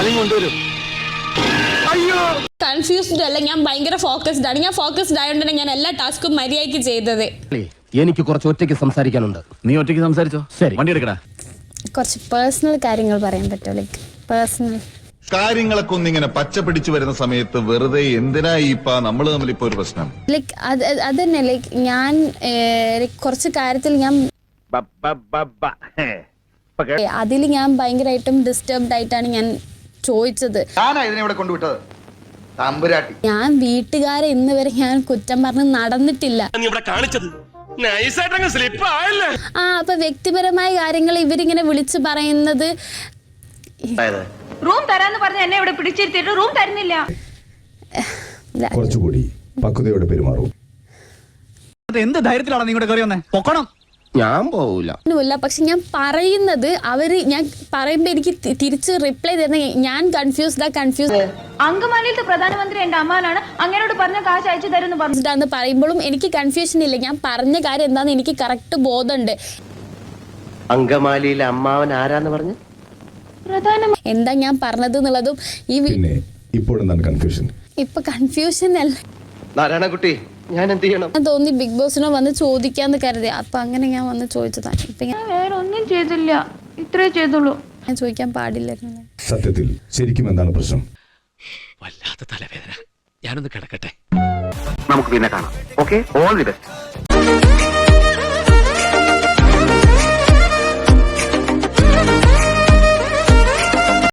അതും കൊണ്ടുവരും. അയ്യോ! കൺഫ്യൂസ്ഡ് അല്ല ഞാൻ ഭയങ്കര ഫോക്കസ്ഡ് ആണ്. ഞാൻ ഫോക്കസ്ഡ് ആയതുകൊണ്ടാണ് ഞാൻ എല്ലാ ടാസ്കും മര്യാദയ്ക്ക് ചെയ്തത്. എനിക്ക് കുറച്ച് ഒറ്റയ്ക്ക് സംസാരിക്കാനുണ്ട്. നീ ഒറ്റയ്ക്ക് സംസാരിച്ചോ? ശരി. വണ്ടി എടുക്കടാ. കുറച്ച് പേഴ്സണൽ കാര്യങ്ങൾ പറയാൻ പറ്റുമോ? ലൈക്ക് പേഴ്സണൽ കാര്യങ്ങളൊക്കെ ഒന്നിങ്ങനെ പച്ച പിടിച്ചു വരുന്ന സമയത്ത് വെറുതെ എന്തിനാ ഇപ്പ നമ്മൾ തമ്മിൽ ഇപ്പൊ ഒരു പ്രശ്നം? ലൈക്ക് അത് അത് അത് തന്നെ ലൈക്ക് ഞാൻ കുറച്ച് കാര്യത്തിൽ ഞാൻ അതിൽ ഞാൻ ഭയങ്കരമായിട്ടും ഡിസ്റ്റർബ്ഡ് ആയിട്ടാണ് ഞാൻ ചോദിച്ചത്. ഞാനാ ഇതിനെ ഇവിടെ കൊണ്ടുവിട്ടത്? തമ്പുരാട്ടി. ഞാൻ വീട്ടുകാരെ ഇന്ന് വരെ ഞാൻ കുറ്റം പറഞ്ഞ് നടന്നിട്ടില്ല. നീ ഇവിടെ കാണിച്ചത്? നൈസായിട്ടങ്ങ് സ്ലിപ്പ് ആയല്ലേ? ആ അപ്പൊ വ്യക്തിപരമായ കാര്യങ്ങൾ ഇവരിങ്ങനെ വിളിച്ചു പറയുന്നത് റൂം തരാന്ന് പറഞ്ഞ് എന്നെ ഇവിടെ പിടിച്ചിരുത്തിട്ട് റൂം തരുന്നില്ല. കുറച്ചുകൂടി പക്വതയോടെ പെരുമാറൂ. എന്ത് ധൈര്യത്തിലാണ് നിങ്ങളുടെ ഇങ്ങോട്ട് കയറി വന്നേ? പൊക്കണം. ഞാൻ പോവില്ല ഒന്നുമില്ല. പക്ഷെ ഞാൻ പറയുന്നത് അവർ ഞാൻ പറയുമ്പോ എനിക്ക് തി- തിരിച്ച് റിപ്ലൈ തരുന്ന ഞാൻ കൺഫ്യൂസ് കൺഫ്യൂസ് കൺഫ്യൂസ്ഡ് അങ്കമാലിയിലത്തെ പ്രധാനമന്ത്രി എന്റെ അമ്മാനാണ്. അങ്ങനോട് പറഞ്ഞ കാശ് അയച്ചു തരുമെന്ന് പറഞ്ഞു. ആണെന്ന് പറയുമ്പോഴും എനിക്ക് കൺഫ്യൂഷൻ ഇല്ല. ഞാൻ പറഞ്ഞ കാര്യം എന്താന്ന് എനിക്ക് കറക്റ്റ് ബോധമുണ്ട്. അങ്കമാലിയിലെ അമ്മാവൻ ആരാന്ന് പറഞ്ഞു? പ്രധാനമന്ത്രി എന്താ ഞാൻ പറഞ്ഞത് എന്നുള്ളതും ഈ വി- പിന്നെ ഇപ്പോഴെന്താണ് കൺഫ്യൂഷൻ ഇപ്പൊ കൺഫ്യൂഷൻ അല്ല. നാരായണക്കുട്ടി ഞാൻ എന്ത് ചെയ്യണം ഞാൻ തോന്നി ബിഗ് ബോസിനോ വന്ന് ചോദിക്കാന്ന് കരുതി. അപ്പൊ അങ്ങനെ ഞാൻ വന്ന് ചോദിച്ചതാണ് ഇപ്പൊ ഞാൻ വേറെ ഒന്നും ചെയ്തില്ല. ഇത്രേ ചെയ്തുള്ളൂ. ഞാൻ ചോദിക്കാൻ പാടില്ലായിരുന്നു. സത്യത്തിൽ ശരിക്കും എന്താണ് പ്രശ്നം? വല്ലാത്ത തലവേദന. ഞാനൊന്ന് കിടക്കട്ടെ. നമുക്ക് പിന്നെ കാണാം. Okay all the best